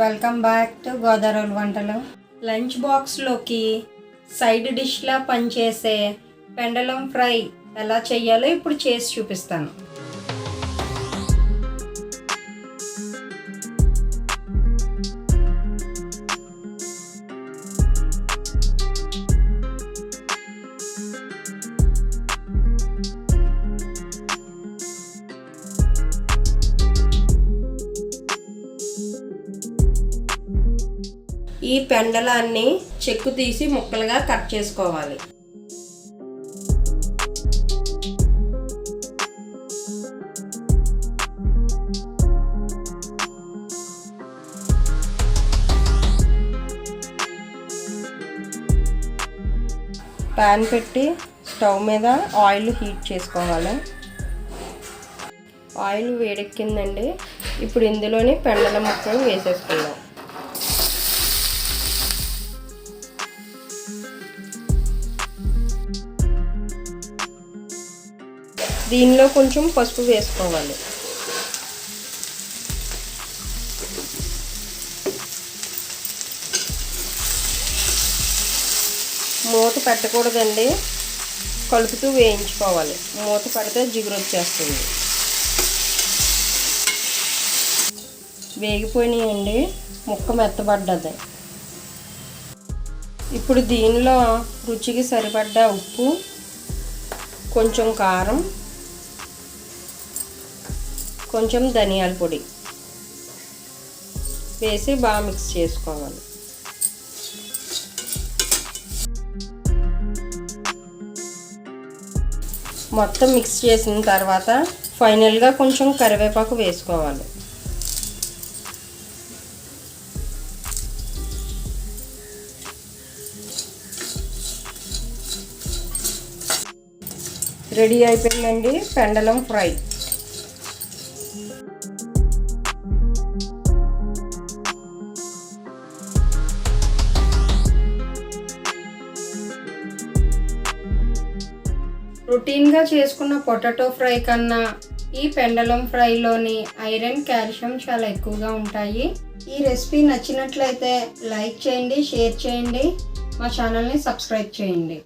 Welcome back to Godavari వంటలు lunch బాక్స్లోకి side డిష్లా పనిచేసే పెండలం ఫ్రై ఎలా చేయాలో ఇప్పుడు చేసి చూపిస్తాను. ఈ పెండలాన్ని చెక్కు తీసి ముక్కలుగా కట్ చేసుకోవాలి. ప్యాన్ పెట్టి స్టవ్ మీద ఆయిల్ హీట్ చేసుకోవాలి. ఆయిల్ వేడెక్కిందండి. ఇప్పుడు ఇందులోని పెండల ముక్కలు వేసేసుకుందాం. దీనిలో కొంచెం పసుపు వేసుకోవాలి. మూత పెట్టకూడదండి. కలుపుతూ వేయించుకోవాలి. మూత పెడితే జిగురు వచ్చేస్తుంది. వేగిపోయినాయండి. ముక్క మెత్తబడ్డది. ఇప్పుడు దీనిలో రుచికి సరిపడ్డ ఉప్పు కొంచెం కారం కొంచెం ధనియాల పొడి వేసి బాగా మిక్స్ చేసుకోవాలి. మొత్తం మిక్స్ చేసిన తర్వాత ఫైనల్గా కొంచెం కరివేపాకు వేసుకోవాలి. రెడీ అయిపోయిందండి పెండలం ఫ్రై. రొటీన్గా చేసుకున్న పొటాటో ఫ్రై కన్నా ఈ పెండలం ఫ్రైలోని ఐరన్ కాల్షియం చాలా ఎక్కువగా ఉంటాయి. ఈ రెసిపీ నచ్చినట్లయితే లైక్ చేయండి షేర్ చేయండి. మా ఛానల్ని సబ్స్క్రైబ్ చేయండి.